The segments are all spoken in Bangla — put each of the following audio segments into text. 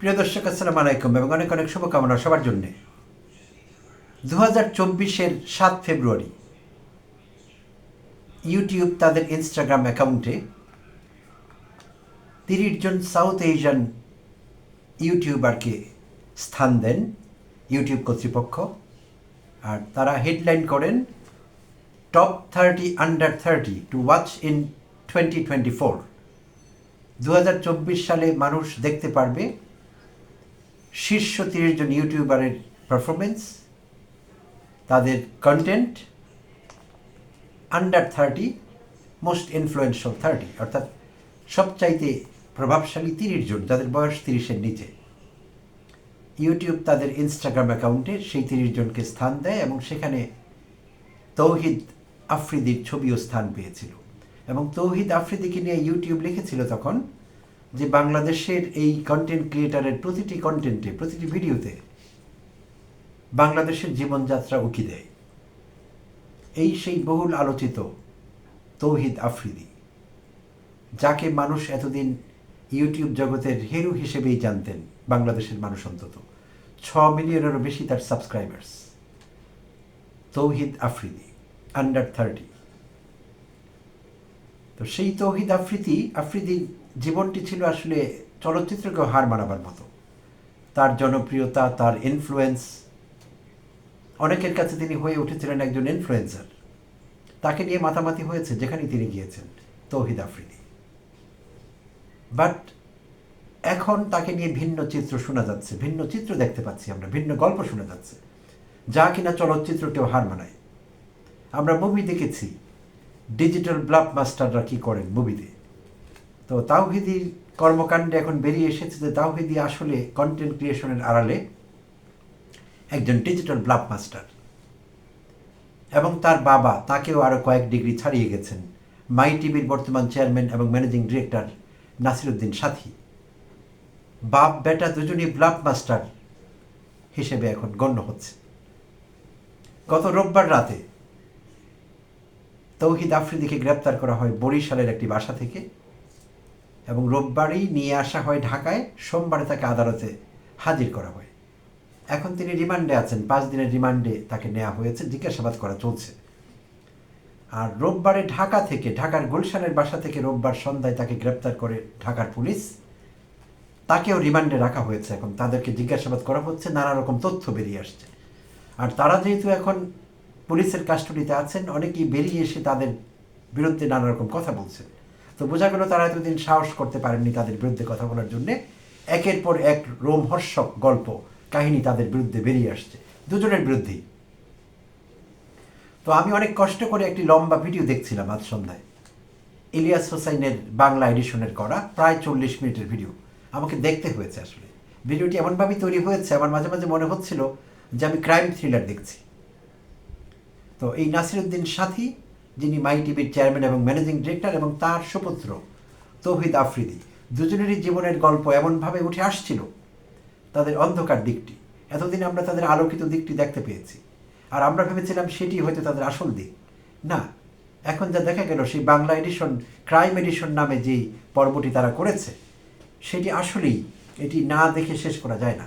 প্রিয় দর্শক, আসসালামু আলাইকুম এবং অনেক অনেক শুভকামনা সবার জন্যে। দু হাজার চব্বিশের সাত ফেব্রুয়ারি, ইউটিউব তাদের ইনস্টাগ্রাম অ্যাকাউন্টে তিরিশ জন সাউথ এশিয়ান ইউটিউবারকে স্থান দেন ইউটিউব কর্তৃপক্ষ আর তারা হেডলাইন করেন top thirty, under thirty to watch in twenty twenty four. দু হাজার চব্বিশ সালে মানুষ দেখতে পারবে শীর্ষ তিরিশ জন ইউটিউবারের পারফরমেন্স তাদের content under thirty most influential thirty অর্থাৎ সবচাইতে প্রভাবশালী তিরিশ জন, যাদের বয়স তিরিশের নিচে। ইউটিউব তাদের ইনস্টাগ্রাম অ্যাকাউন্টে সেই তিরিশ জনকে স্থান দেয় এবং সেখানে তৌহিদ আফ্রিদির ছবিও স্থান পেয়েছিল। এবং তৌহিদ আফ্রিদিকে নিয়ে ইউটিউব লিখেছিল তখন যে বাংলাদেশের এই কন্টেন্ট ক্রিয়েটারের প্রতিটি কন্টেন্টে প্রতিটি ভিডিওতে বাংলাদেশের জীবনযাত্রা উকি দেয়। এই সেই বহুল আলোচিত তৌহিদ আফ্রিদি, যাকে মানুষ এতদিন ইউটিউব জগতের হেরু হিসেবেই জানতেন, বাংলাদেশের মানুষ অন্তত। ছ মিলিয়নেরও বেশি তার subscribers Touhid Afridi under thirty তো সেই তৌহিদ আফ্রিদি, আফ্রিদির জীবনটি ছিল আসলে চলচ্চিত্রকেও হার মানাবার মতো। তার জনপ্রিয়তা, তার ইনফ্লুয়েন্স অনেকের কাছে তিনি হয়ে উঠেছিলেন একজন ইনফ্লুয়েন্সার তাকে নিয়ে মাতামাতি হয়েছে যেখানে তিনি গিয়েছেন, তৌহিদ আফ্রিদি। বাট এখন তাকে নিয়ে ভিন্ন চিত্র শোনা যাচ্ছে, ভিন্ন চিত্র দেখতে পাচ্ছি আমরা, ভিন্ন গল্প শোনা যাচ্ছে, যা কিনা চলচ্চিত্রকেও হার মানায়। আমরা মুভি দেখেছি ডিজিটাল ব্লকবাস্টাররা কী করেন মুভিতে? তো তাওহিদির কর্মকাণ্ডে এখন বেরিয়ে এসেছে যে তাওহিদি আসলে কন্টেন্ট ক্রিয়েশনের আড়ালে একজন ডিজিটাল ব্লকবাস্টার এবং তার বাবা তাকেও আরও কয়েক ডিগ্রি ছাড়িয়ে গেছেন। মাই টিভির বর্তমান চেয়ারম্যান এবং ম্যানেজিং ডিরেক্টর নাসিরুদ্দিন সাথী। বাপ, বেটা দুজনই ব্লকবাস্টার হিসেবে এখন গণ্য হচ্ছে। গত রোববার রাতে তৌহিদ আফ্রিদিকে গ্রেপ্তার করা হয় বরিশালের একটি বাসা থেকে। এবং রোববারই নিয়ে আসা হয় ঢাকায়, সোমবারে তাকে আদালতে হাজির করা হয়। এখন তিনি রিমান্ডে আছেন, পাঁচ দিনের রিমান্ডে তাকে নেওয়া হয়েছে, জিজ্ঞাসাবাদ করা চলছে। আর রোববারে ঢাকা থেকে, ঢাকার গুলশানের বাসা থেকে রোববার সন্ধ্যায় তাকে গ্রেপ্তার করে ঢাকার পুলিশ। তাকেও রিমান্ডে রাখা হয়েছে এখন। তাদেরকে জিজ্ঞাসাবাদ করা হচ্ছে, নানা রকম তথ্য বেরিয়ে আসছে। আর তারা যেহেতু এখন পুলিশের কাস্টডিতে আছেন, অনেকেই বেরিয়ে এসে তাদের বিরুদ্ধে নানা রকম কথা বলছেন তো বোঝা গেল তারা এতদিন সাহস করতে পারেননি তাদের বিরুদ্ধে কথা বলার জন্যে। একের পর এক রোমহর্ষক গল্প, কাহিনী তাদের বিরুদ্ধে বেরিয়ে আসছে। দুজনের বিরুদ্ধেই। তো আমি অনেক কষ্ট করে একটি লম্বা ভিডিও দেখছিলাম আজ সন্ধ্যায়। ইলিয়াস হোসাইনের বাংলা এডিশনের করা প্রায় চল্লিশ মিনিটের ভিডিও। আমাকে দেখতে হয়েছে আসলে। ভিডিওটি এমনভাবেই তৈরি হয়েছে, আমার মাঝে মাঝে মনে হচ্ছিল যে আমি ক্রাইম থ্রিলার দেখছি। তো এই নাসিরুদ্দিন সাথী যিনি মাই টিভির চেয়ারম্যান এবং ম্যানেজিং ডিরেক্টর এবং তার সুপুত্র তৌহিদ আফ্রিদি, দুজনেরই জীবনের গল্প এমনভাবে উঠে আসছিল তাদের অন্ধকার দিকটি। এতদিন আমরা তাদের আলোকিত দিকটি দেখতে পেয়েছি। আর আমরা ভেবেছিলাম সেটি হয়তো তাদের আসল দিক। না, এখন যা দেখা গেল সেই বাংলা এডিশন, ক্রাইম এডিশন নামে যেই পর্বটি তারা করেছে, সেটি আসলেই এটি না দেখে শেষ করা যায় না।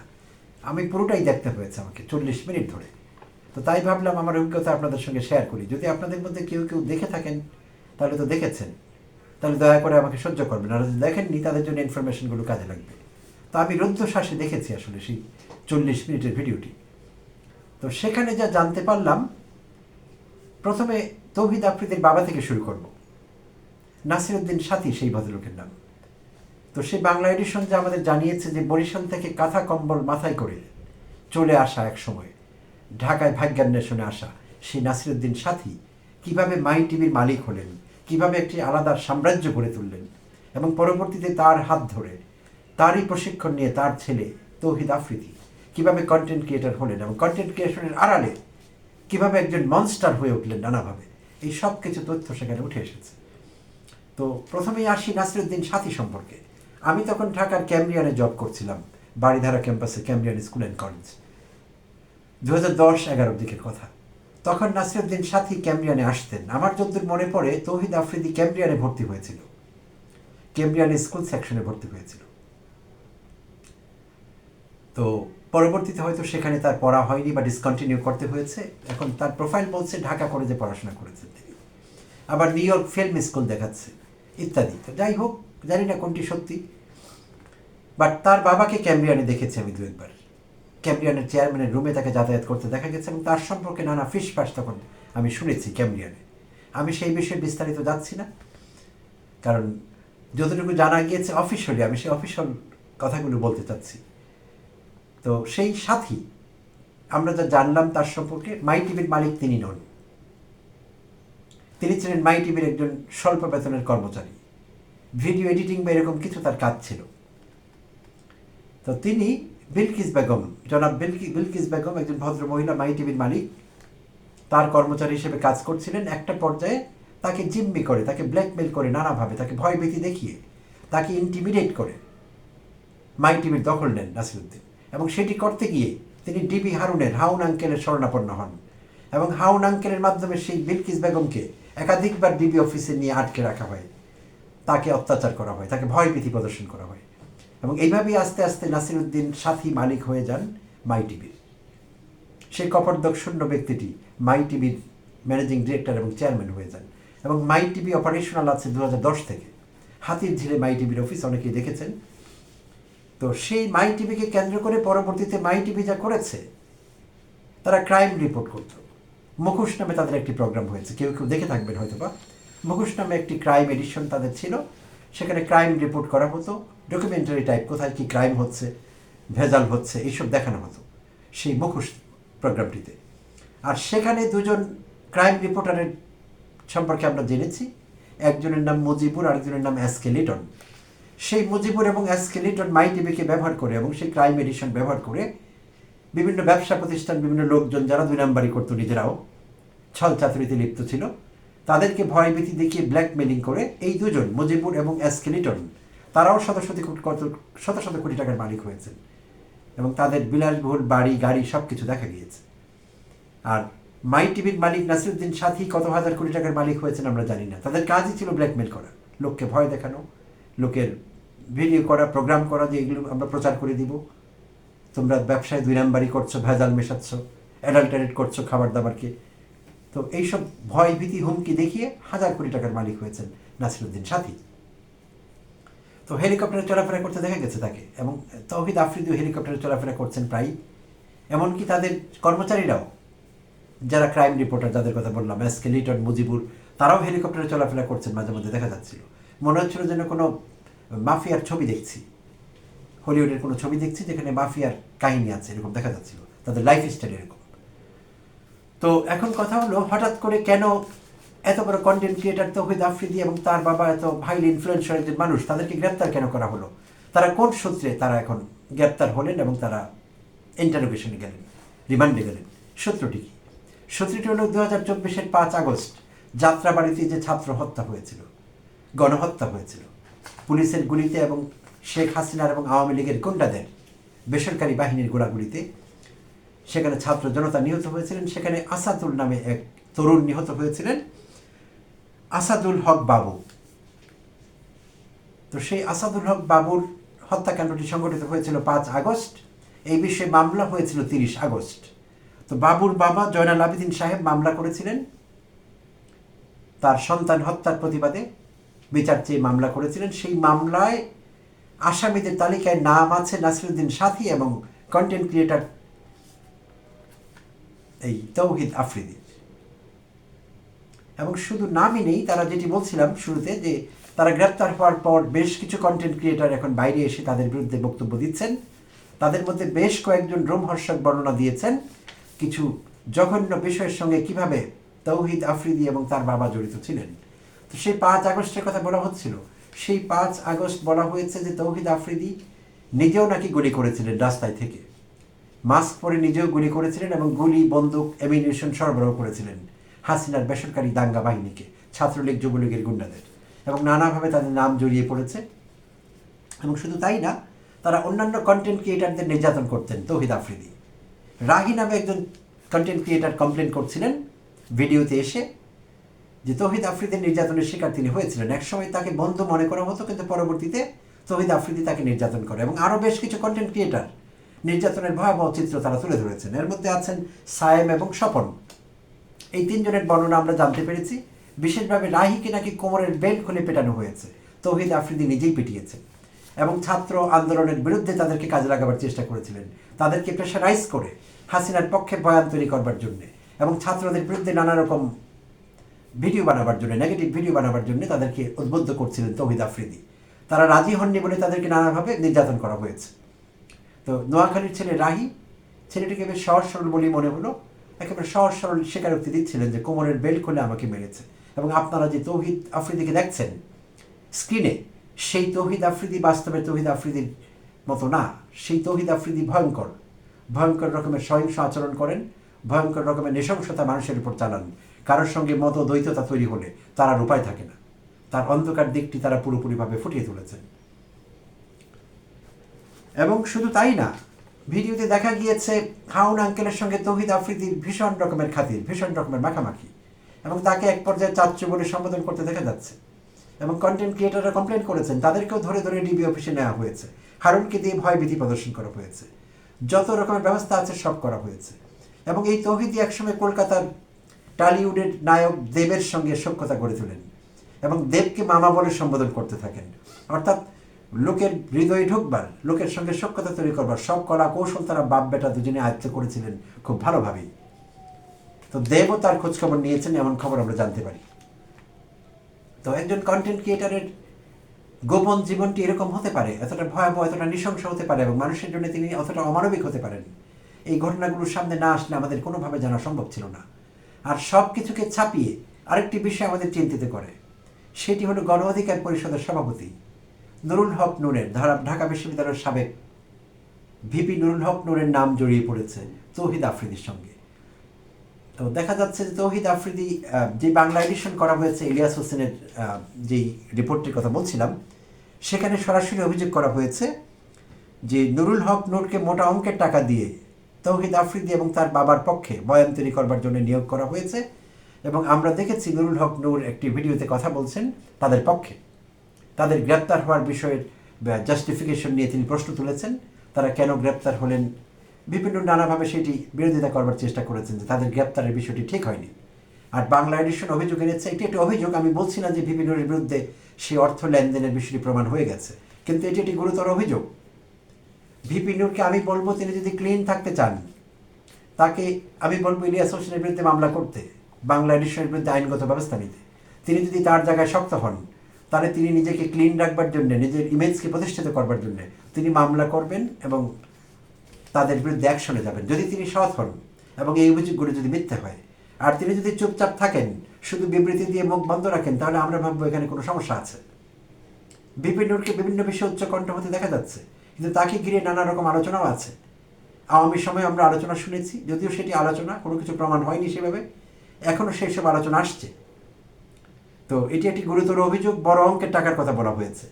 আমি পুরোটাই দেখতে হয়েছে আমাকে চল্লিশ মিনিট ধরে। তো তাই ভাবলাম আমার অভিজ্ঞতা আপনাদের সঙ্গে শেয়ার করি। যদি আপনাদের মধ্যে কেউ কেউ দেখে থাকেন, তাহলে তো দেখেছেন। তাহলে দয়া করে আমাকে সহ্য করবেন। আর যদি দেখেননি, তাদের জন্য ইনফরমেশনগুলো কাজে লাগবে। তো আমি রুদ্ধশ্বাসে দেখেছি আসলে সেই চল্লিশ মিনিটের ভিডিওটি। তো সেখানে যা জানতে পারলাম, প্রথমে তৌহিদ আফ্রিদের বাবা থেকে শুরু করব। নাসিরুদ্দিন সাথী, সেই ভদ্রলোকের নাম। তো সে বাংলা এডিশন যে আমাদের জানিয়েছে যে বরিশাল থেকে কাঁথা কম্বল মাথায় করে চলে আসা এক সময়। ঢাকায় ভাগ্যান্বেষণে আসা সেই নাসিরুদ্দিন সাথী কীভাবে মাই টিভির মালিক হলেন, কীভাবে একটি আলাদা সাম্রাজ্য গড়ে তুললেন এবং পরবর্তীতে তার হাত ধরে তারই প্রশিক্ষণ নিয়ে তার ছেলে তৌহিদ আফ্রিদি কীভাবে কন্টেন্ট ক্রিয়েটার হলেন এবং কন্টেন্ট ক্রিয়েশনের আড়ালে কীভাবে একজন মনস্টার হয়ে উঠলেন নানাভাবে, এই সব কিছু তথ্য সেখানে উঠে এসেছে। তো প্রথমেই আসি নাসিরুদ্দিন সাথী সম্পর্কে। আমি তখন ঢাকার ক্যামরিয়ানে জব করছিলাম বাড়িধারা ক্যাম্পাসে ক্যামরিয়ান স্কুল অ্যান্ড কলেজ দু হাজার দশ এগারোর কথা। তখন নাসিরুদ্দিন সাথী ক্যামরিয়ানে আসতেন। আমার যদ্দূর মনে পড়ে, তৌহিদ আফ্রিদি ক্যামরিয়ানে ভর্তি হয়েছিল। ক্যামরিয়ান স্কুল সেকশনে ভর্তি হয়েছিল। তো পরবর্তীতে হয়তো সেখানে তার পড়া হয়নি বা ডিসকন্টিনিউ করতে হয়েছে। এখন তার প্রোফাইল বলছে, ঢাকা কলেজে পড়াশোনা করেছেন তিনি। আবার নিউ ইয়র্ক ফিল্ম স্কুল দেখাচ্ছে, ইত্যাদি। তো যাই হোক, জানি না কোনটি সত্যি। বাট তার বাবাকে ক্যাম্বিয়ানে দেখেছি আমি দু একবার। ক্যাম্বিয়ানের চেয়ারম্যানের রুমে তাকে যাতায়াত করতে দেখা গেছে এবং তার সম্পর্কে নানা ফিস ফাস তখন আমি শুনেছি ক্যাম্বিয়ানে আমি সেই বিষয়ে বিস্তারিত যাচ্ছি না। কারণ যতটুকু জানা গিয়েছে অফিসিয়ালি আমি সেই অফিসিয়াল কথাগুলো বলতে চাচ্ছি। তো সেই সাথী, আমরা যা জানলাম তার সম্পর্কে মাই টিভির মালিক তিনি নন। তিনি ছিলেন মাই টিভির একজন স্বল্প বেতনের কর্মচারী। ভিডিও এডিটিং বা এরকম কিছু তার কাজ ছিল। তো তিনি বিলকিস বেগম, জনাব বিলকি, বিলকিস বেগম একজন ভদ্র মহিলা মাই টিভির মালিক। তার কর্মচারী হিসেবে কাজ করছিলেন একটা পর্যায়ে। তাকে জিম্মি করে, তাকে ব্ল্যাকমেল করে নানাভাবে, তাকে ভয়ভীতি দেখিয়ে, তাকে ইন্টিমিডেট করে মাই টিভির দখল নেন নাসিরুদ্দিন। এবং সেটি করতে গিয়ে তিনি ডিবি হারুনের হাউন আঙ্কেলের শরণাপন্ন হন। এবং হাউন আঙ্কেলের মাধ্যমে সেই বিলকিস বেগমকে একাধিকবার ডিবি অফিসে নিয়ে আটকে রাখা হয়। তাকে অত্যাচার করা হয়, তাকে ভয় ভয়ভীতি প্রদর্শন করা হয়। এবং এইভাবেই আস্তে আস্তে নাসিরুদ্দিন সাথী মালিক হয়ে যান মাই টিভির সেই কপর্দক শূন্য ব্যক্তিটি মাই টিভির ম্যানেজিং ডিরেক্টর এবং চেয়ারম্যান হয়ে যান এবং মাই টিভি অপারেশনাল আছে দু হাজার দশ থেকে। হাতির ঝিলে মাই টিভির অফিস অনেকেই দেখেছেন। তো সেই মাই টিভিকে কেন্দ্র করে পরবর্তীতে মাই টিভি যা করেছে, তারা ক্রাইম রিপোর্ট করত। মুখোশ নামে তাদের একটি প্রোগ্রাম হয়েছে, কেউ কেউ দেখে থাকবেন হয়তো বা মুখোশ নামে একটি ক্রাইম এডিশন তাদের ছিল, সেখানে ক্রাইম রিপোর্ট করা হতো। ডকুমেন্টারি টাইপ কোথায় কি ক্রাইম হচ্ছে, ভেজাল হচ্ছে, এইসব দেখানো হতো সেই মুখোশ প্রোগ্রামটিতে আর সেখানে দুজন ক্রাইম রিপোর্টারের সম্পর্কে আমরা জেনেছি। একজনের নাম মুজিবুর, আরেকজনের নাম এসকে লিটন সেই মুজিবুর এবং এসকে লিটন মাই টিভিকে ব্যবহার করে এবং সেই ক্রাইম এডিশন ব্যবহার করে বিভিন্ন ব্যবসা প্রতিষ্ঠান, বিভিন্ন লোকজন, যারা দুই নাম্বারি করতো নিজেরাও, ছল চাতুরিতে লিপ্ত ছিল, তাদেরকে ভয়ভীতি দেখিয়ে ব্ল্যাকমেলিং করে এই দুজন, মুজিবুর এবং এসকে লিটন তারাও শত শত কত, শত শত কোটি টাকার মালিক হয়েছেন এবং তাদের বিলাসবহুল বাড়ি, গাড়ি সব কিছু দেখা গিয়েছে। আর মাই টিভির মালিক নাসিরুদ্দিন সাথী কত হাজার কোটি টাকার মালিক হয়েছেন আমরা জানি না। তাদের কাজই ছিল ব্ল্যাকমেল করা, লোককে ভয় দেখানো, লোকের ভিডিও করা, প্রোগ্রাম করা যে এগুলো আমরা প্রচার করে দিব। তোমরা ব্যবসায় দুই নাম্বারই করছ, ভেজাল মেশাচ্ছ অ্যাডাল্টারেট করছ খাবার দাবারকে তো এইসব ভয়, ভীতি, হুমকি দেখিয়ে হাজার কোটি টাকার মালিক হয়েছেন নাসিরুদ্দিন সাথী। তো হেলিকপ্টারে চলাফেরা করতে দেখা গেছে তাকে এবং তৌহিদ আফ্রিদিও হেলিকপ্টারে চলাফেরা করছেন প্রায় এমনকি তাদের কর্মচারীরাও, যারা ক্রাইম রিপোর্টার যাদের কথা বললাম এসকে লিটন, মুজিবুর, তারাও হেলিকপ্টারে চলাফেরা করছেন মাঝে মধ্যে দেখা যাচ্ছিল। মনে হচ্ছিল যেন কোনো মাফিয়ার ছবি দেখছি। হলিউডের কোনো ছবি দেখছি যেখানে মাফিয়ার কাহিনী আছে, এরকম দেখা যাচ্ছিল। তাদের লাইফ স্টাইল এরকম। তো এখন কথা হলো হঠাৎ করে কেন এত বড় কন্টেন্ট ক্রিয়েটার তৌহিদ আফ্রিদি এবং তার বাবা এত ভাইল ইনফ্লুয়েন্সার একজন মানুষ, তাদেরকে গ্রেপ্তার কেন করা হলো? তারা কোন সূত্রে তারা এখন গ্রেপ্তার হলেন এবং তারা ইন্টারোগেশনে গেলেন রিমান্ডে গেলেন? সূত্রটি কি? সূত্রটি হলো দু হাজার চব্বিশের পাঁচ আগস্ট, যাত্রাবাড়িতে যে ছাত্র হত্যা হয়েছিল, গণহত্যা হয়েছিল, পুলিশের গুলিতে এবং শেখ হাসিনার এবং আওয়ামী লীগের গুন্ডাদের বেসরকারি বাহিনীর গোলাগুলিতে সেখানে ছাত্র জনতা নিহত হয়েছিলেন, সেখানে আসাদুল নামে এক তরুণ নিহত হয়েছিলেন। আসাদুল হক বাবু। তো সেই আসাদুল হক বাবুর হত্যাকাণ্ডটি সংঘটিত হয়েছিল পাঁচ আগস্ট। এই বিষয়ে মামলা হয়েছিল তিরিশ আগস্ট। তো বাবুর বাবা জয়নাল আবেদিন সাহেব মামলা করেছিলেন। তার সন্তান হত্যার প্রতিবাদে বিচার চেয়ে মামলা করেছিলেন। সেই মামলায় আসামিদের তালিকায় নাম আছে নাসিরুদ্দিন সাথী এবং কন্টেন্ট ক্রিয়েটার এই তৌহিদ আফ্রিদির এবং শুধু নামই নেই, তারা যেটি বলছিলাম শুরুতে যে তারা গ্রেপ্তার হওয়ার পর বেশ কিছু কন্টেন্ট ক্রিয়েটার এখন বাইরে এসে তাদের বিরুদ্ধে বক্তব্য দিচ্ছেন। তাদের মধ্যে বেশ কয়েকজন রোমহর্ষক বর্ণনা দিয়েছেন। কিছু জঘন্য বিষয়ের সঙ্গে কীভাবে তৌহিদ আফ্রিদি এবং তার বাবা জড়িত ছিলেন। তো সেই পাঁচ আগস্টের কথা বলা হচ্ছিল। সেই পাঁচ আগস্ট বলা হয়েছে যে তৌহিদ আফ্রিদি নিজেও নাকি গুলি করেছিলেন রাস্তায় থেকে। মাস্ক পরে নিজেও গুলি করেছিলেন এবং গুলি, বন্দুক অ্যামিনেশন সরবরাহ করেছিলেন। হাসিনার বেসরকারি দাঙ্গা বাহিনীকে, ছাত্রলীগ, যুবলীগের গুন্ডাদের। এবং নানাভাবে তাদের নাম জড়িয়ে পড়েছে। এবং শুধু তাই না, তারা অন্যান্য কন্টেন্ট ক্রিয়েটারদের নির্যাতন করতেন, তৌহিদ আফ্রিদি। রাহি নামে একজন কন্টেন্ট ক্রিয়েটার কমপ্লেন করছিলেন ভিডিওতে এসে যে তৌহিদ আফ্রিদের নির্যাতনের শিকার তিনি হয়েছিলেন। একসময় তাকে বন্ধু মনে করা হতো, কিন্তু পরবর্তীতে তৌহিদ আফ্রিদি তাকে নির্যাতন করে। এবং আরও বেশ কিছু কন্টেন্ট ক্রিয়েটার নির্যাতনের ভয়াবহ চিত্র তারা তুলে ধরেছেন। এর মধ্যে আছেন সায়েম এবং স্বপন। এই তিনজনের বর্ণনা আমরা জানতে পেরেছি। বিশেষভাবে রাহিকে নাকি কোমরের বেল্ট খুলে পেটানো হয়েছে। তৌহিদ আফ্রিদি নিজেই পেটিয়েছে। এবং ছাত্র আন্দোলনের বিরুদ্ধে তাদেরকে কাজে লাগাবার চেষ্টা করেছিলেন। তাদেরকে প্রেশারাইজ করে হাসিনার পক্ষে বয়ান তৈরি করবার জন্যে এবং ছাত্রদের বিরুদ্ধে নানা রকম ভিডিও বানাবার জন্য, নেগেটিভ ভিডিও বানাবার জন্য তাদেরকে উদ্বুদ্ধ করছিলেন তৌহিদ আফ্রিদি। তারা রাজি হননি বলে তাদেরকে নানাভাবে নির্যাতন করা হয়েছে। তো নোয়াখালীর ছেলে রাহি, ছেলেটিকে বেশ সহজ সরল বলেই মনে হলো। একেবারে সহজ সরল স্বীকারোক্তি দিচ্ছিলেন যে কোমরের বেল্ট খুলে আমাকে মেরেছে। এবং আপনারা যে তৌহিদ আফ্রিদিকে দেখছেন স্ক্রিনে সেই তৌহিদ আফ্রিদি বাস্তবে তৌহিদ আফ্রিদির মতো না, সেই তৌহিদ আফ্রিদি ভয়ঙ্কর। ভয়ঙ্কর রকমের সহিংস আচরণ করেন, ভয়ঙ্কর রকমের নৃশংসতা মানুষের উপর চালান। কারোর সঙ্গে মত দ্বৈততা তৈরি হলে তার আর উপায় থাকে না। তার অন্ধকার দিকটি তারা পুরোপুরিভাবে ফুটিয়ে তুলেছেন এবং শুধু তাই না ভিডিওতে দেখা গিয়েছে হাউন আঙ্কেলের সঙ্গে তৌহিদ আফ্রিদির ভীষণ রকমের খাতির, ভীষণ রকমের মাখামাখি এবং তাকে এক পর্যায়ে চাচ্চু বলে সম্বোধন করতে দেখা যাচ্ছে এবং কন্টেন্ট ক্রিয়েটাররা কমপ্লেন করেছেন, তাদেরকেও ধরে ধরে ডিবি অফিসে নেওয়া হয়েছে। হারুনকে দিয়ে ভয়ভীতি প্রদর্শন করা হয়েছে। যত রকমের ব্যবস্থা আছে, সব করা হয়েছে। এবং এই তৌহিদি একসময় কলকাতার টালিউডের নায়ক দেবের সঙ্গে সখ্যতা গড়ে তোলেন এবং দেবকে মামা বলে সম্বোধন করতে থাকেন। অর্থাৎ লোকের হৃদয়ে ঢুকবার, লোকের সঙ্গে সখ্যতা তৈরি করবার সব কলা কৌশল তারা বাপ বেটা দুজনে আয়ত্ত করেছিলেন খুব ভালোভাবেই। তো দেবও তার খোঁজখবর নিয়েছেন, এমন খবর আমরা জানতে পারি। তো একজন কন্টেন্ট ক্রিয়েটারের গোপন জীবনটি এরকম হতে পারে, এতটা ভয়াবহ, এতটা নৃশংস হতে পারে এবং মানুষের জন্য তিনি অতটা অমানবিক হতে পারেন। এই ঘটনাগুলোর সামনে না আসলে আমাদের কোনোভাবে জানা সম্ভব ছিল না। আর সব কিছুকে ছাপিয়ে আরেকটি বিষয় আমাদের চিন্তিত করে। সেটি হলো গণ অধিকার পরিষদের সভাপতি। নুরুল হক নূরের, ধারা ঢাকা বিশ্ববিদ্যালয়ের সাবেক ভিপি নুরুল হক নূরের নাম জড়িয়ে পড়েছে তৌহিদ আফ্রিদির সঙ্গে। তো দেখা যাচ্ছে যে তৌহিদ আফ্রিদি যে বাংলা এডিশন করা হয়েছে ইলিয়াস হোসেনের যেই রিপোর্টটির কথা বলছিলাম, সেখানে সরাসরি অভিযোগ করা হয়েছে যে নুরুল হক নূরকে মোটা অঙ্কের টাকা দিয়ে তৌহিদ আফ্রিদি এবং তার বাবার পক্ষে বয়ান তৈরি করবার জন্য নিয়োগ করা হয়েছে এবং আমরা দেখেছি নুরুল হক নূর একটি ভিডিওতে কথা বলছেন তাদের পক্ষে। তাদের গ্রেপ্তার হওয়ার বিষয়ের জাস্টিফিকেশন নিয়ে তিনি প্রশ্ন তুলেছেন। তারা কেন গ্রেপ্তার হলেন? বিভিন্ন নানাভাবে সেটি বিরোধিতা করবার চেষ্টা করেছেন যে তাদের গ্রেপ্তারের বিষয়টি ঠিক হয়নি। আর বাংলা এডিশন অভিযোগ এনেছে, এটি একটি অভিযোগ, আমি বলছি না যে বিভিন্নের বিরুদ্ধে সেই অর্থ লেনদেনের বিষয়টি প্রমাণ হয়ে গেছে, কিন্তু এটি একটি গুরুতর অভিযোগ। ভিপি আমি বলব তিনি যদি ক্লিন থাকতে চান, তাকে আমি বলব ইলিয়াস হোসেনের বিরুদ্ধে মামলা করতে, বাংলা এডিশনের বিরুদ্ধে আইনগত ব্যবস্থা নিতে। তিনি যদি তার জায়গায় শক্ত হন তাহলে তিনি নিজেকে ক্লিন রাখবার জন্য, নিজের ইমেজকে প্রতিষ্ঠিত করবার জন্য তিনি মামলা করবেন এবং তাদের বিরুদ্ধে অ্যাকশনে যাবেন, যদি তিনি সৎ হন এবং এই অভিযোগগুলো যদি মিথ্যে হয়। আর তিনি যদি চুপচাপ থাকেন, শুধু বিবৃতি দিয়ে মুখ বন্ধ রাখেন, তাহলে আমরা ভাববো এখানে কোনো সমস্যা আছে। বিপিনুরকে বিভিন্ন বিষয়ে উচ্চকণ্ঠ হতে দেখা যাচ্ছে, কিন্তু তাকে ঘিরে নানা রকম আলোচনাও আছে। আওয়ামী সময় আমরা আলোচনা শুনেছি, যদিও সেটি আলোচনা, কোনো কিছু প্রমাণ হয়নি সেভাবে। এখনও সেই সব আলোচনা আসছে। তো এটি একটি গুরুতর অভিযোগ, বড় অঙ্কের টাকার কথা বলা হয়েছে।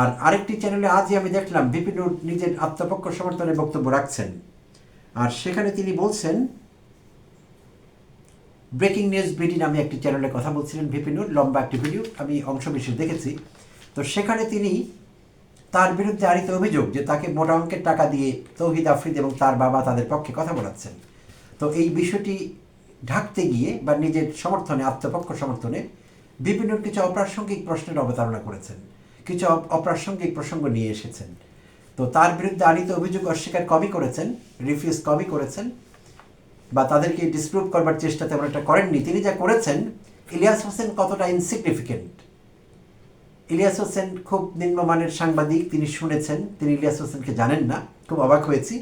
আর আরেকটি চ্যানেলে আজই আমি দেখলাম বিপিনুর নিজের আত্মপক্ষ সমর্থনে বক্তব্য রাখছেন। আর সেখানে তিনি বলছেন ব্রেকিং নিউজ বিডি নামে একটি চ্যানেলে কথা বলছিলেন বিপিনুর লম্বা একটি ভিডিও আমি অংশ বিশেষ দেখেছি। তো সেখানে তিনি তার বিরুদ্ধে আনিত অভিযোগ যে তাকে মোটা অঙ্কের টাকা দিয়ে তৌহিদ আফ্রিদ এবং তার বাবা তাদের পক্ষে কথা বলাচ্ছেন। তো এই বিষয়টি ঢাকতে গিয়ে বা নিজের সমর্থনে, আত্মপক্ষ সমর্থনে বিভিন্ন কিছু অপ্রাসঙ্গিক প্রশ্নের অবতারণা করেছেন, কিছু অপ্রাসঙ্গিক প্রসঙ্গ নিয়ে এসেছেন। তো তার বিরুদ্ধে আনিত অভিযোগ অস্বীকার কমই করেছেন রিফিউজ কমই করেছেন, বা তাদেরকে ডিসপ্রুভ করবার চেষ্টা তেমন একটা করেননি। তিনি যা করেছেন, ইলিয়াস হোসেন কতটা ইনসিগনিফিকেন্ট ইলিয়াস হোসেন খুব নিম্নমানের সাংবাদিক, তিনি শুনেছেন, তিনি ইলিয়াস হোসেনকে জানেন না, খুব অবাক হয়েছি।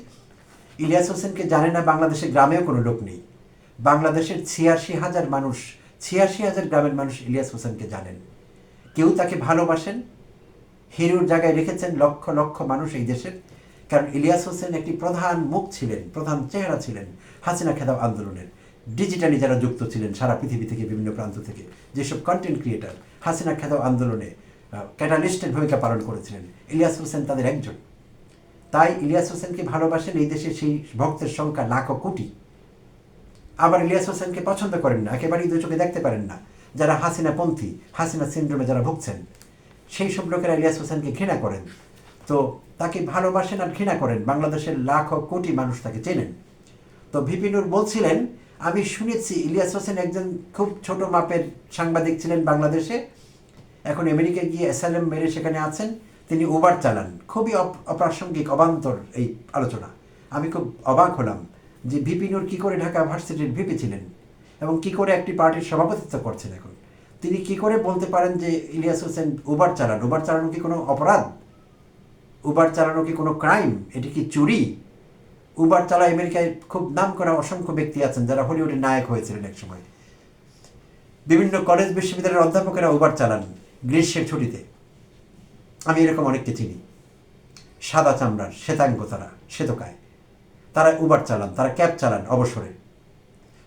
ইলিয়াস হোসেনকে জানে না বাংলাদেশের গ্রামেও কোনো লোক নেই। বাংলাদেশের ছিয়াশি হাজার মানুষ ছিয়াশি হাজার গ্রামের মানুষ ইলিয়াস হোসেনকে জানেন। কেউ তাকে ভালোবাসেন, হিরোর জায়গায় রেখেছেন লক্ষ লক্ষ মানুষ এই দেশের, কারণ ইলিয়াস হোসেন একটি প্রধান মুখ ছিলেন, প্রধান চেহারা ছিলেন হাসিনা খেদাও আন্দোলনের। ডিজিটালি যারা যুক্ত ছিলেন সারা পৃথিবী থেকে, বিভিন্ন প্রান্ত থেকে, যেসব কন্টেন্ট ক্রিয়েটার হাসিনা খেদাও আন্দোলনে ক্যাটালিস্টের ভূমিকা পালন করেছিলেন, ইলিয়াস হোসেন তাদের একজন। তাই ইলিয়াস হোসেনকে ভালোবাসেন এই দেশে সেই ভক্তের সংখ্যা লাখো কোটি। আবার ইলিয়াস হোসেনকে পছন্দ করেন না, একেবারেই দু চোখে দেখতে পারেন না। যারা হাসিনা পন্থী, হাসিনা সিন্ড্রোমে যারা ভুগছেন, সেই সব লোকেরা ইলিয়াস হোসেনকে ঘৃণা করেন। তো তাকে ভালোবাসেন আর ঘৃণা করেন। বাংলাদেশের লাখ কোটি মানুষ তাকে চেনেন। তো ভিপিনুর বলছিলেন, আমি শুনেছি ইলিয়াস হোসেন একজন খুব ছোট মাপের সাংবাদিক ছিলেন বাংলাদেশে। এখন আমেরিকায় গিয়ে অ্যাসাইলাম মেরে সেখানে আছেন। তিনি উবার চালান। খুবই অপ্রাসঙ্গিক, অবান্তর এই আলোচনা। আমি খুব অবাক হলাম। যে ভিপি নূর কী করে ঢাকা ভার্সিটির ভিপি ছিলেন এবং কি করে একটি পার্টির সভাপতিত্ব করছেন এখন? তিনি কি করে বলতে পারেন যে ইলিয়াস হোসেন উবার চালান? উবার চালানো কি কোনো অপরাধ? উবার চালানো কি কোনো ক্রাইম? এটি কি চুরি? উবার চালা আমেরিকায় খুব নাম করা অসংখ্য ব্যক্তি আছেন যারা হলিউডের নায়ক হয়েছিলেন এক সময়। বিভিন্ন কলেজ বিশ্ববিদ্যালয়ের অধ্যাপকেরা উবার চালান গ্রীষ্মের ছুটিতে। আমি এরকম অনেককে চিনি। সাদা চামড়ার শ্বেতাঙ্গ তারা, শ্বেতকায়। তারা উবার চালান, তারা ক্যাব চালান অবসরে।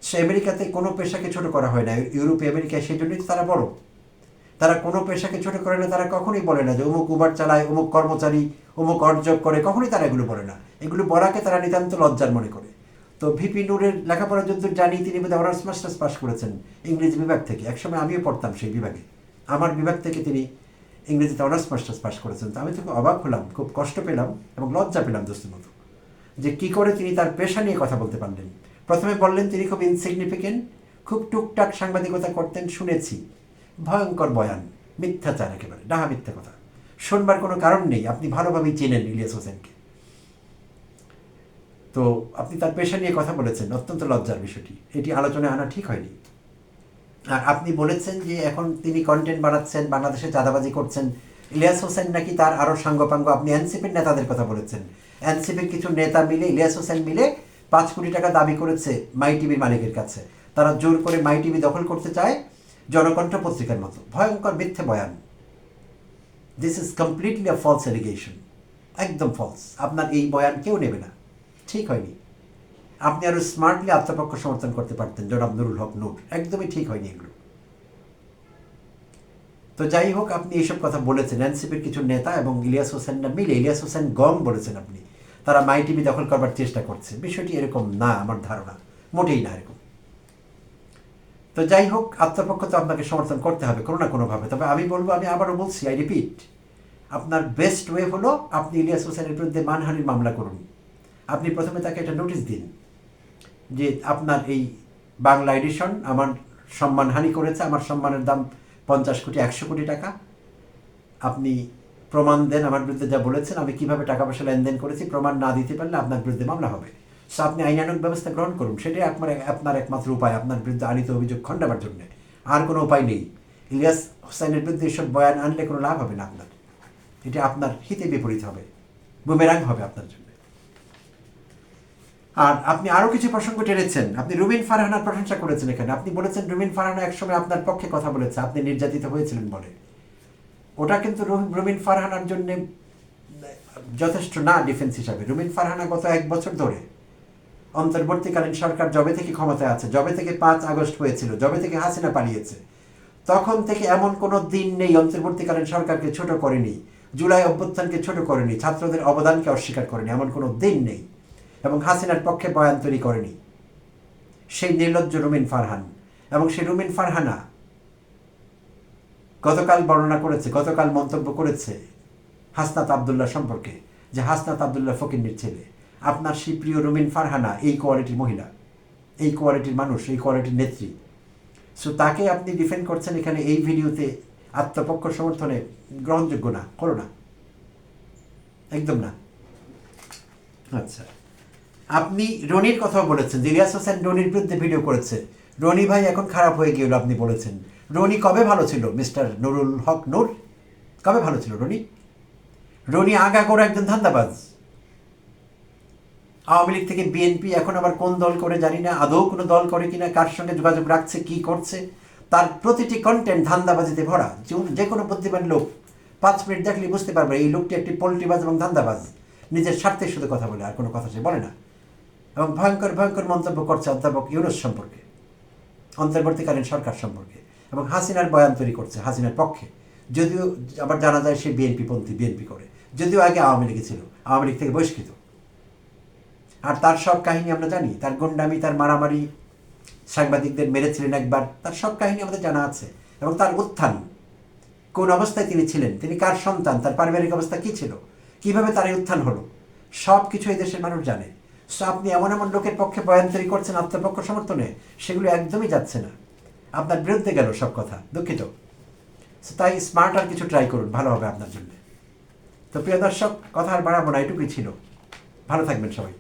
সে আমেরিকাতে কোনো পেশাকে ছোট করা হয় না, ইউরোপে, আমেরিকায় সেই জন্যই তারা বড়। তারা কোনো পেশাকে ছোট করে না, তারা কখনোই বলে না যে অমুক উবার চালায়, অমুক কর্মচারী, অমুক অর্জক করে, কখনোই তারা এগুলো বলে না। এগুলো বলাকে তারা নিতান্ত লজ্জার মনে করে। তো ভিপি নূরের লেখাপড়া যদ্দূর জানি তিনি বোধহয় অনার্স মাস্টার্স পাস করেছেন ইংরেজি বিভাগ থেকে। একসময় আমিও পড়তাম সেই বিভাগে। আমার বিভাগ থেকে তিনি ইংরেজিতে অনার্স মাস্টার্স পাস করেছেন। তো আমি তো অবাক হলাম, খুব কষ্ট পেলাম এবং লজ্জা পেলাম দোস্তের মতো। যে কি করে তিনি তার পেশা নিয়ে কথা বলতে পারলেন। প্রথমে বললেন, তিনি খুব ইনসিগনিফিকেন্ট খুব টুকটাক সাংবাদিকতা করতেন, শুনেছি। ভয়ঙ্কর বয়ান, মিথ্যাচার একেবারে, ডাহা মিথ্যা কথা। শুনবার কোনো কারণ নেই, আপনি ভালোভাবেই চেনেন ইলিয়াস হোসেনকে। তো আপনি তার পেশা নিয়ে কথা বলেছেন, অত্যন্ত লজ্জার বিষয়টি। এটি আলোচনায় আনা ঠিক হয়নি। আর আপনি বলেছেন যে এখন তিনি কন্টেন্ট বানাচ্ছেন, বাংলাদেশে চাঁদাবাজি করছেন ইলিয়াস হোসেন নাকি তার আরও সাঙ্গপাঙ্গ? আপনি এনসিপির নেতাদের কথা বলেছেন। এনসিপির কিছু নেতা মিলে, ইলিয়াস হোসেন মিলে পাঁচ কোটি টাকা দাবি করেছে মাই টিভির মালিকের কাছে। তারা জোর করে মাই টিভি দখল করতে চায় জনকণ্ঠ পত্রিকার মতো। ভয়ঙ্কর মিথ্যে বয়ান। This is completely a false allegation একদম ফলস আপনার এই বয়ান কেউ নেবে না। ঠিক হয়নি। আপনি আরও স্মার্টলি আত্মপক্ষ সমর্থন করতে পারতেন, জনাব নুরুল হক নূর একদমই ঠিক হয়নি এগুলো। তো যাই হোক, আপনি এইসব কথা বলেছেন। এনসিপির কিছু নেতা এবং ইলিয়াস হোসেনরা মিলে, ইলিয়াস হোসেন গং বলেছেন আপনি, তারা মাই টিভি দখল করবার চেষ্টা করছে। বিষয়টি এরকম না, আমার ধারণা। মোটেই না এরকম। তো যাই হোক আত্মপক্ষ তো আপনাকে সমর্থন করতে হবে কোনো না কোনোভাবে। তবে আমি বলব, আমি আবারও বলছি আই রিপিট আপনার বেস্ট ওয়ে হলো আপনি ইলিয়াস হোসেনের বিরুদ্ধে মানহানির মামলা করুন। আপনি প্রথমে তাকে একটা নোটিশ দিন যে আপনার এই বাংলা এডিশন আমার সম্মানহানি করেছে, আমার সম্মানের দাম পঞ্চাশ কোটি, একশো কোটি টাকা। আপনি প্রমাণ দেন আমার বিরুদ্ধে যা বলেছেন, আমি কীভাবে টাকা পয়সা লেনদেন করেছি, প্রমাণ না দিতে পারলে আপনার বিরুদ্ধে মামলা হবে। সো আপনি আইনানুক ব্যবস্থা গ্রহণ করুন, সেটাই আপনার আপনার একমাত্র উপায়, আপনার বিরুদ্ধে আনিত অভিযোগ খণ্ডাবার জন্য। আর কোনো উপায় নেই। ইলিয়াস হোসেনের বিরুদ্ধে এসব বয়ান আনলে কোনো লাভ হবে না আপনার। এটা আপনার হিতে বিপরীত হবে। বুমেরাং হবে আপনার জন্য। আর আপনি আরও কিছু প্রসঙ্গ টেনেছেন। আপনি রুবিন ফারহানার প্রশংসা করেছেন এখানে। আপনি বলেছেন, রুবিন ফারহানা একসময় আপনার পক্ষে কথা বলেছে। আপনি নির্যাতিত হয়েছিলেন বলে। ওটা কিন্তু রুমিন ফারহানার জন্য যথেষ্ট না ডিফেন্স হিসাবে। রুমিন ফারহানা গত এক বছর ধরে অন্তর্বর্তীকালীন সরকার জবে থেকে ক্ষমতায় আছে, জবে থেকে পাঁচ আগস্ট হয়েছিল, জবে থেকে হাসিনা পালিয়েছে। তখন থেকে এমন কোনো দিন নেই অন্তর্বর্তীকালীন সরকারকে ছোট করেনি, জুলাই অভ্যুত্থানকে ছোট করেনি, ছাত্রদের অবদানকে অস্বীকার করেনি, এমন কোনো দিন নেই। এবং হাসিনার পক্ষে বয়ান তৈরি করেনি। সেই নির্লজ্জ রুমিন ফারহান এবং সেই রুমিন ফারহানা গতকাল বর্ণনা করেছে, গতকাল মন্তব্য করেছে হাসনাত আবদুল্লাহ সম্পর্কে যে হাসনাত আবদুল্লাহ ফকিন্নির ছেলে। আপনার সেই প্রিয় রুমিন ফারহানা এই কোয়ালিটির মহিলা, এই কোয়ালিটির মানুষ, এই কোয়ালিটির নেত্রী। সো তাকে আপনি ডিফেন্ড করছেন এখানে এই ভিডিওতে আত্মপক্ষ সমর্থনে গ্রহণযোগ্য না, করো না। একদম না। আচ্ছা। আপনি রনির কথাও বলেছেন যে ইলিয়াস হোসেন রনির বিরুদ্ধে ভিডিও করেছে। রনি ভাই এখন খারাপ হয়ে গেল আপনি বলেছেন। রনি কবে ভালো ছিল? মিস্টার নুরুল হক নূর? কবে ভালো ছিল রনি? রনি আগা করে একজন ধান্দাবাজ। আওয়ামী লীগ থেকে বিএনপি এখন আবার কোন দল করে জানি না, আদৌ কোনো দল করে কিনা, কার সঙ্গে যোগাযোগ রাখছে, কি করছে, তার প্রতিটি কন্টেন্ট ধান্দাবাজিতে ভরা। যে কোনো বুদ্ধিমান লোক পাঁচ মিনিট দেখলে বুঝতে পারবে, এই লোকটি একটি পোল্ট্রিবাজ এবং ধান্দাবাজ। নিজের স্বার্থের শুধু কথা বলে, আর কোনো কথা সে বলে না। এবং ভয়ঙ্কর ভয়ঙ্কর মন্তব্য করছে অধ্যাপক ইউনুস সম্পর্কে, অন্তর্বর্তীকালীন সরকার সম্পর্কে, এবং হাসিনার বয়ান তৈরি করছে হাসিনার পক্ষে। যদিও আবার জানা যায় সে বিএনপি পন্থী, বিএনপি করে। যদিও আগে আওয়ামী লীগে ছিল, আওয়ামী লীগ থেকে বহিষ্কৃত। আর তার সব কাহিনী আমরা জানি, তার গুন্ডামি, তার মারামারি সাংবাদিকদের মেরেছিলেন একবার, তার সব কাহিনী আমাদের জানা আছে। এবং তার উত্থান, কোন অবস্থায় তিনি ছিলেন, তিনি কার সন্তান, তার পারিবারিক অবস্থা কী ছিল, কীভাবে তার এই উত্থান হলো সব কিছু এই দেশের মানুষ জানে। সো আপনি এমন এমন লোকের পক্ষে বয়ান তৈরি করছেন আত্মপক্ষ সমর্থনে, সেগুলো একদমই যাচ্ছে না। আপনার বিরুদ্ধে গেল সব কথা, দুঃখিত। তাই স্মার্ট আর কিছু ট্রাই করুন, ভালো হবে আপনার জন্য। তো প্রিয় দর্শক, কথা আর বাড়াবো না, এটুকুই ছিল। ভালো থাকবেন সবাই।